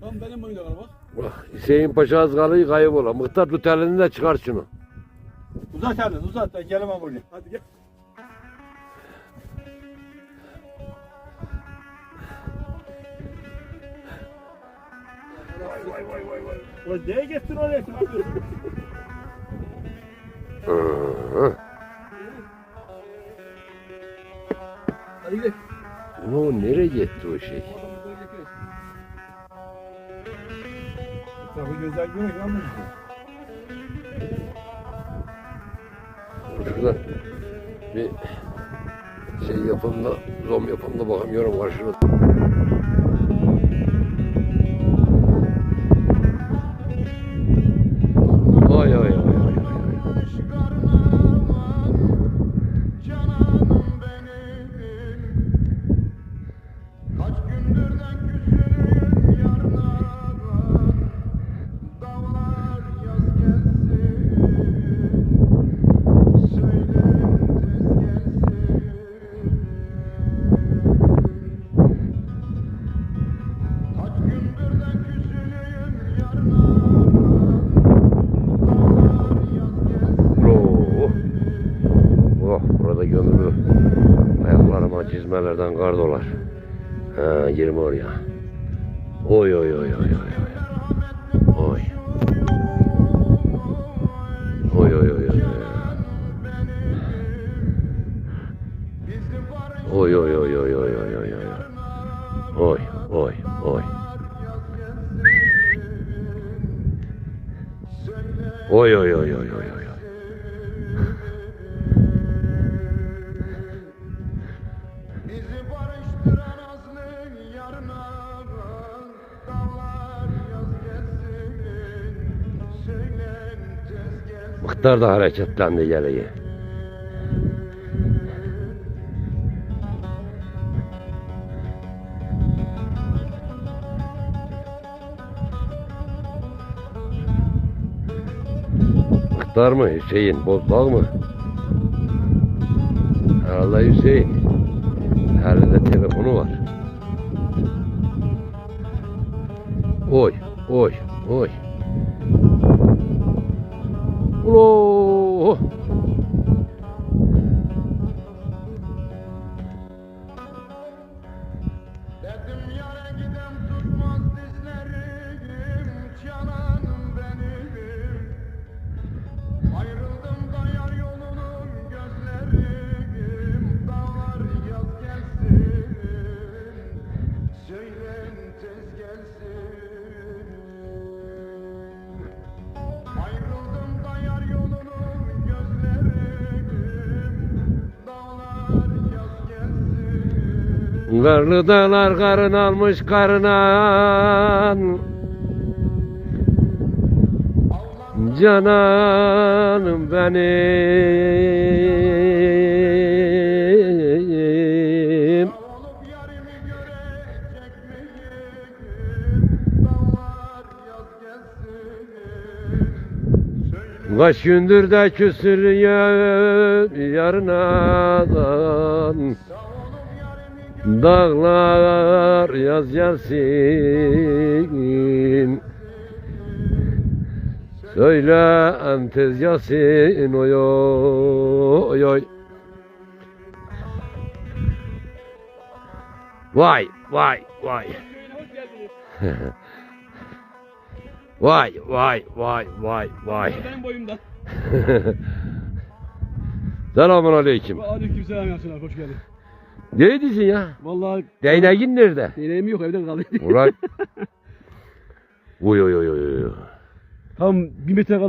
Tam benim boyunda kal bak. Bak, Hüseyin Paşa az kalıyı kaybola. Muhtar tut elini de çıkar şunu. Uzat elini uzat ben gelemem buraya. Hadi gel. Vay vay vay vay vay. Ulan neye getirdin oraya sen yapıyorsun? Hadi gidelim. O nereye gitti o şey? Tabii gözler görmek lan bu. Şurada bir şey yapalım da zom yapalım da bakamıyorum var şurada. Ayaklarıma çizmelerden kar dolar. Ha girme oraya. Oy oy oy oy oy oy. Oy. Oy Muhtar da hareketlendi geriye. Muhtar mı Hüseyin? Bozbağ mı? Herhalde Hüseyin. Elinde telefonu var. Oy, oy, oy. 부끄러워 Karlı dağlar karın almış karınan. Cananım benim. Kaç gündür de olup yarimi Dağlar yaz gelsin Söyle tez gelsin oy oy oy. Vay vay vay. Vay vay vay vay vay. Benim boyumda. Selamun aleyküm. Aleyküm selam Yasin hoş geldin. Neydisin ya? Vallahi Değneğin nerede? deneyim yok evde kaldı. Ulan. Oy oy oy oy oy. Tam bir metre kadar